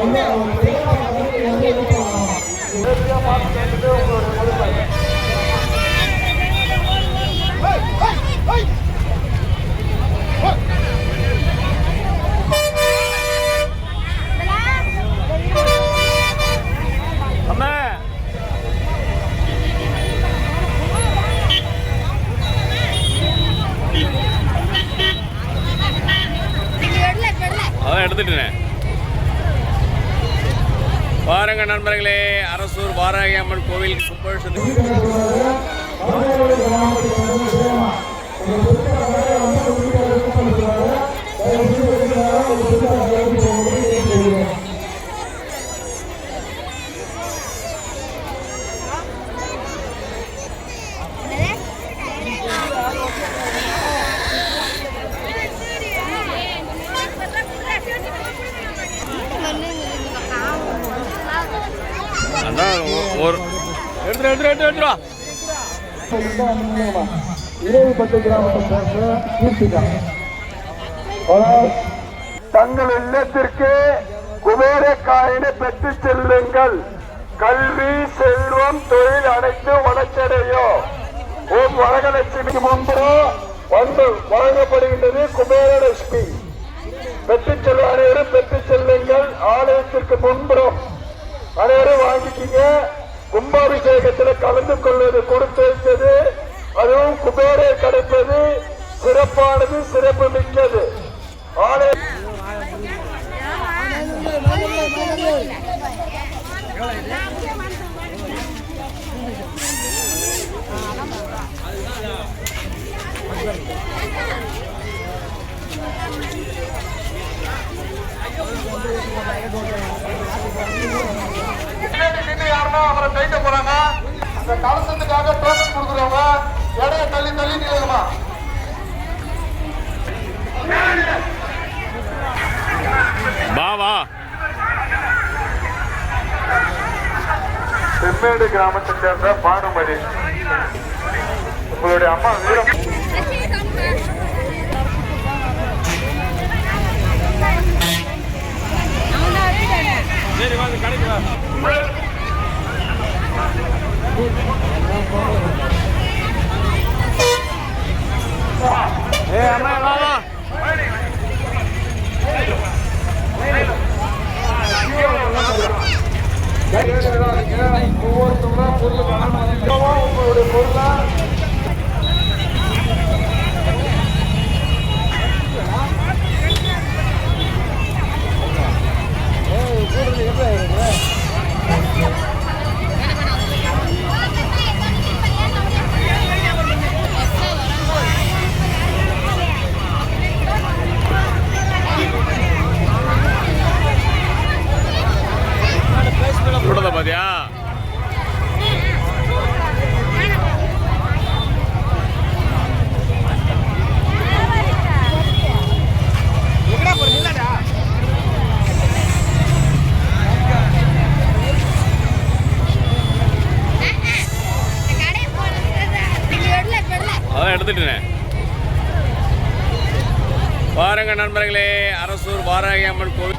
அம்மா எடுத்துட்டேன். பாருங்க நண்பர்களே அரசூர் வாராகி அம்மன் கோவில் கும்பல் அதான் ஒரு எடுத்துரு எடுத்துரு தங்கள் இல்லத்திற்கு குபேர காயினை பெற்று செல்லுங்கள். கல்வி செல்வம் தொழில் அனைத்து வளர்ச்சடையோ ஓம் வரகலட்சுமிக்கு முன்பு வந்து வழங்கப்படுகின்றது குபேரலட்சுமி. பெற்று செல்ல பெற்று செல்லுங்கள். ஆலயத்திற்கு முன்புறம் அனைவரும் வாங்கிக்கீங்க. கும்பாபிஷேகத்தில் கலந்து கொள்வது கொடுத்து வைத்தது அதுவும் குபேரை கிடைப்பது சிறப்பானது சிறப்பு மிக்கது ஆலய யாருன்னா அவரை கைட்ட போறாங்க. இந்த கலசத்துக்காக டோக்கன் கொடுக்குறவங்க இடைய தள்ளி தள்ளி நிலுங்கம்மா வா வா. செம்மேடு கிராமத்தை சேர்ந்த பானுமதி. உங்களுடைய அம்மா வீரம் உங்களுடைய பொருளை அதான் எடுத்துட்டேன். பாருங்க நண்பர்களே அரசூர் வாராகி அம்மன் கோவில்.